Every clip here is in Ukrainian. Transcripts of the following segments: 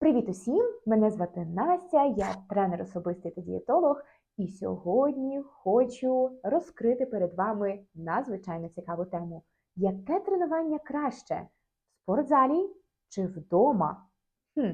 Привіт усім! Мене звати Настя, я тренер особистий та дієтолог, і сьогодні хочу розкрити перед вами надзвичайно цікаву тему: яке тренування краще в спортзалі чи вдома? Хм,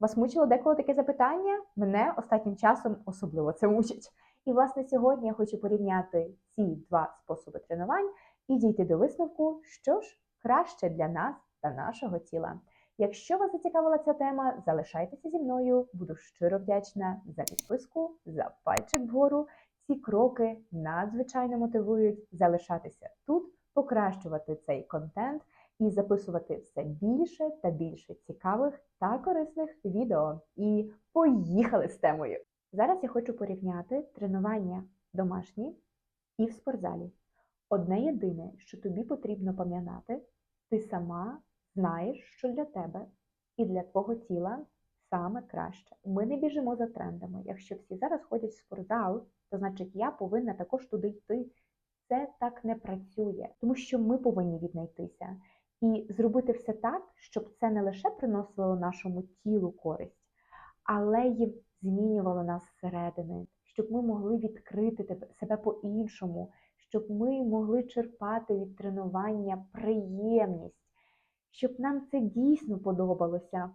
вас мучило деколи таке запитання? Мене останнім часом особливо це мучить. І власне сьогодні я хочу порівняти ці два способи тренувань і дійти до висновку, що ж краще для нас та нашого тіла. Якщо вас зацікавила ця тема, залишайтеся зі мною. Буду щиро вдячна за підписку, за пальчик вгору. Ці кроки надзвичайно мотивують залишатися тут, покращувати цей контент і записувати все більше та більше цікавих та корисних відео. І поїхали з темою! Зараз я хочу порівняти тренування домашні і в спортзалі. Одне єдине, що тобі потрібно пам'ятати, ти сама знаєш, що для тебе і для твого тіла саме краще. Ми не біжимо за трендами. Якщо всі зараз ходять в спортзал, то значить я повинна також туди йти. Це так не працює, тому що ми повинні віднайтися і зробити все так, щоб це не лише приносило нашому тілу користь, але й змінювало нас зсередини, щоб ми могли відкрити себе по-іншому, щоб ми могли черпати від тренування приємність щоб нам це дійсно подобалося.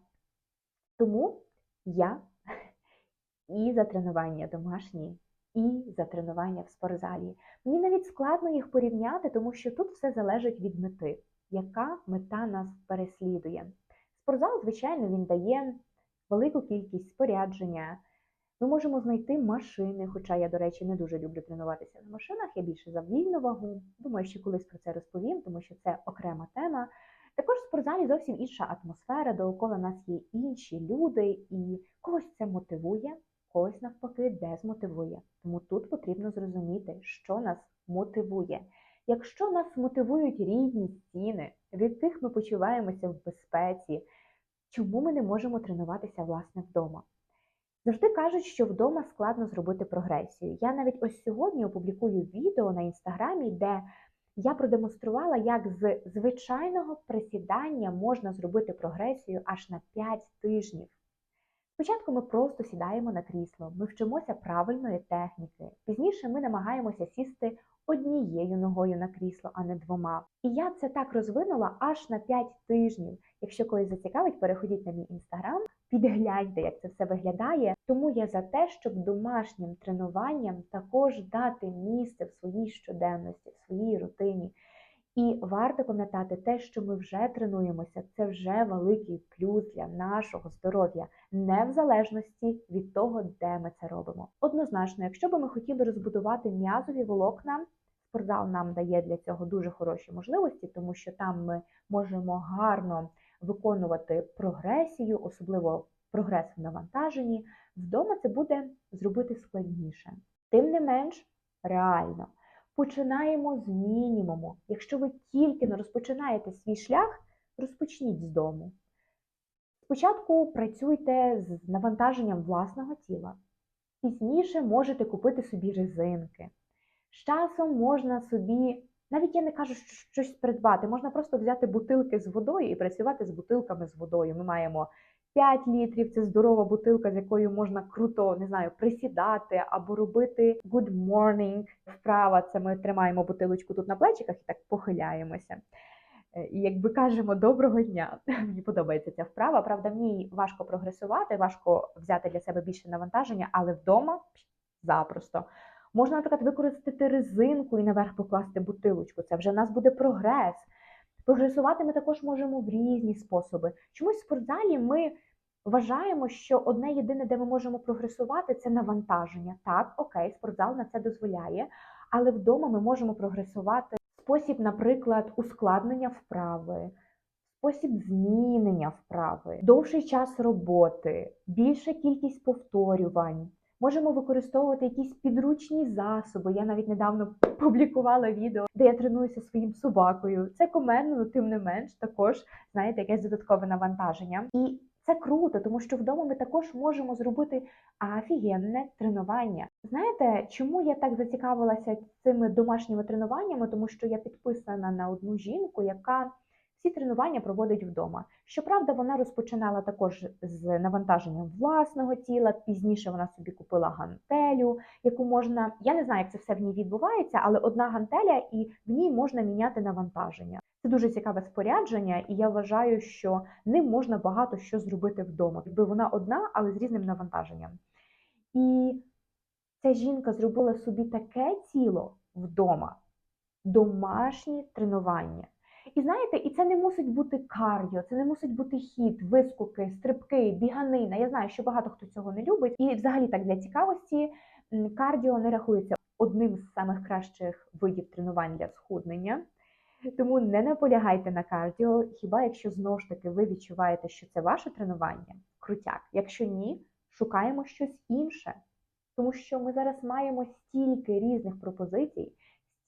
Тому я і за тренування домашні, і за тренування в спортзалі. Мені навіть складно їх порівняти, тому що тут все залежить від мети, яка мета нас переслідує. Спортзал, звичайно, він дає велику кількість спорядження. Ми можемо знайти машини, хоча я, до речі, не дуже люблю тренуватися на машинах, я більше за вільну вагу. Думаю, що колись про це розповім, тому що це окрема тема. Також в спортзалі зовсім інша атмосфера, довкола нас є інші люди, і когось це мотивує, когось навпаки дезмотивує. Тому тут потрібно зрозуміти, що нас мотивує. Якщо нас мотивують рідні стіни, від яких ми почуваємося в безпеці, чому ми не можемо тренуватися власне вдома? Завжди кажуть, що вдома складно зробити прогресію. Я навіть ось сьогодні опублікую відео на інстаграмі, де я продемонструвала, як з звичайного присідання можна зробити прогресію аж на 5 тижнів. Спочатку ми просто сідаємо на крісло, ми вчимося правильної техніки. Пізніше ми намагаємося сісти однією ногою на крісло, а не двома. І я це так розвинула аж на 5 тижнів. Якщо когось зацікавить, переходіть на мій інстаграм, підгляньте, як це все виглядає. Тому я за те, щоб домашнім тренуванням також дати місце в своїй щоденності, в своїй рутині. І варто пам'ятати те, що ми вже тренуємося, це вже великий плюс для нашого здоров'я, не в залежності від того, де ми це робимо. Однозначно, якщо би ми хотіли розбудувати м'язові волокна, спортзал нам дає для цього дуже хороші можливості, тому що там ми можемо гарно виконувати прогресію, особливо прогрес в навантаженні. Вдома це буде зробити складніше. Тим не менш, реально. Починаємо з мінімуму. Якщо ви тільки не розпочинаєте свій шлях, розпочніть з дому. Спочатку працюйте з навантаженням власного тіла. Пізніше можете купити собі резинки. З часом можна собі, навіть я не кажу, що щось придбати, можна просто взяти бутилки з водою і працювати з бутилками з водою. Ми маємо 5 літрів це здорова бутилка, з якою можна круто, не знаю, присідати або робити good morning вправа. Це ми тримаємо бутилочку тут на плечиках і так похиляємося. Е, І якби кажемо доброго дня. Мені подобається ця вправа. Правда, в ній важко прогресувати, важко взяти для себе більше навантаження, але вдома запросто. Можна, наприклад, використати резинку і наверх покласти бутилочку. Це вже в нас буде прогрес. Прогресувати ми також можемо в різні способи. Чомусь в спортзалі ми вважаємо, що одне єдине, де ми можемо прогресувати, це навантаження. Так, окей, спортзал на це дозволяє, але вдома ми можемо прогресувати спосіб, наприклад, ускладнення вправи, спосіб змінення вправи, довший час роботи, більша кількість повторювань. Можемо використовувати якісь підручні засоби. Я навіть недавно публікувала відео, де я тренуюся своїм собакою. Це коменно, але тим не менш, також знаєте, якесь додаткове навантаження. І це круто, тому що вдома ми також можемо зробити офігенне тренування. Знаєте, чому я так зацікавилася цими домашніми тренуваннями? Тому що я підписана на одну жінку, яка всі тренування проводить вдома. Щоправда, вона розпочинала також з навантаженням власного тіла. Пізніше вона собі купила гантелю, яку можна. Я не знаю, як це все в ній відбувається, але одна гантеля, і в ній можна міняти навантаження. Це дуже цікаве спорядження, і я вважаю, що ним можна багато що зробити вдома. Якби вона одна, але з різним навантаженням. І ця жінка зробила собі таке тіло вдома, домашні тренування. І знаєте, і це не мусить бути кардіо, це не мусить бути хід, вискоки, стрибки, біганина. Я знаю, що багато хто цього не любить. І взагалі так для цікавості кардіо не рахується одним з самих кращих видів тренувань для схуднення. Тому не наполягайте на кардіо, хіба якщо знову ж таки ви відчуваєте, що це ваше тренування, крутяк. Якщо ні, шукаємо щось інше. Тому що ми зараз маємо стільки різних пропозицій,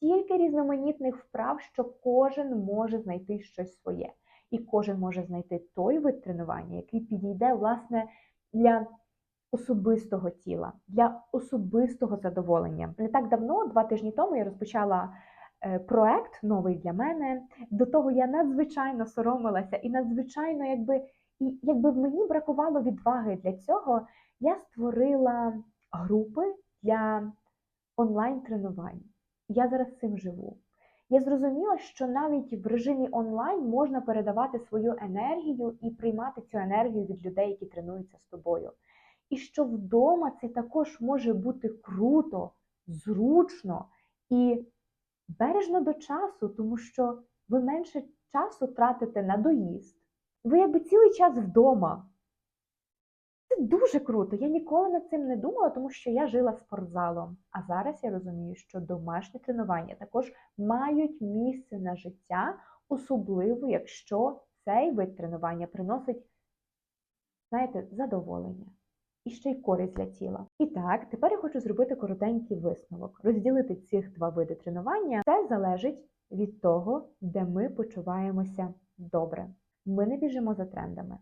стільки різноманітних вправ, що кожен може знайти щось своє. І кожен може знайти той вид тренування, який підійде, власне, для особистого тіла, для особистого задоволення. Не так давно, два тижні тому, я розпочала е, проект новий для мене. До того я надзвичайно соромилася і надзвичайно, якби, і якби мені бракувало відваги для цього, я створила групи для онлайн-тренувань. Я зараз цим живу. Я зрозуміла, що навіть в режимі онлайн можна передавати свою енергію і приймати цю енергію від людей, які тренуються з тобою. І що вдома це також може бути круто, зручно і бережно до часу, тому що ви менше часу тратите на доїзд. Ви якби цілий час вдома. Це дуже круто. Я ніколи над цим не думала, тому що я жила спортзалом. А зараз я розумію, що домашні тренування також мають місце на життя, особливо якщо цей вид тренування приносить, знаєте, задоволення і ще й користь для тіла. І так, тепер я хочу зробити коротенький висновок, розділити цих два види тренування. Це залежить від того, де ми почуваємося добре. Ми не біжимо за трендами.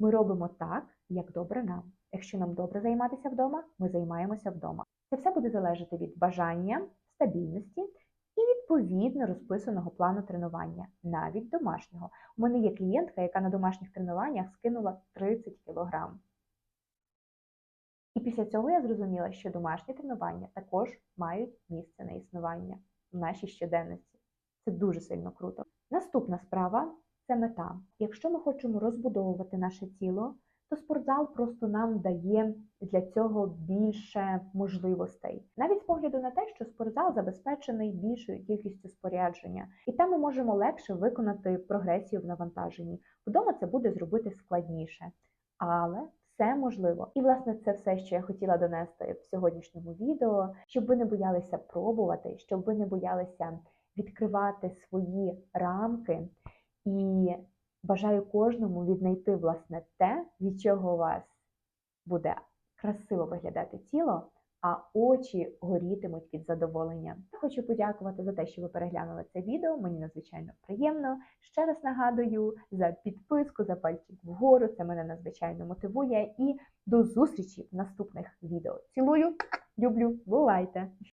Ми робимо так, як добре нам. Якщо нам добре займатися вдома, ми займаємося вдома. Це все буде залежати від бажання, стабільності і відповідно розписаного плану тренування, навіть домашнього. У мене є клієнтка, яка на домашніх тренуваннях скинула 30 кг. І після цього я зрозуміла, що домашні тренування також мають місце на існування в нашій щоденності. Це дуже сильно круто. Наступна справа це мета. Якщо ми хочемо розбудовувати наше тіло, то спортзал просто нам дає для цього більше можливостей. Навіть з погляду на те, що спортзал забезпечений більшою кількістю спорядження, і там ми можемо легше виконати прогресію в навантаженні. Вдома це буде зробити складніше, але все можливо. І власне це все, що я хотіла донести в сьогоднішньому відео, щоб ви не боялися пробувати, щоб ви не боялися відкривати свої рамки. І бажаю кожному віднайти власне те, від чого у вас буде красиво виглядати тіло, а очі горітимуть від задоволення. Хочу подякувати за те, що ви переглянули це відео. Мені надзвичайно приємно. Ще раз нагадую за підписку, за пальчик вгору. Це мене надзвичайно мотивує. І до зустрічі в наступних відео. Цілую, люблю, бувайте!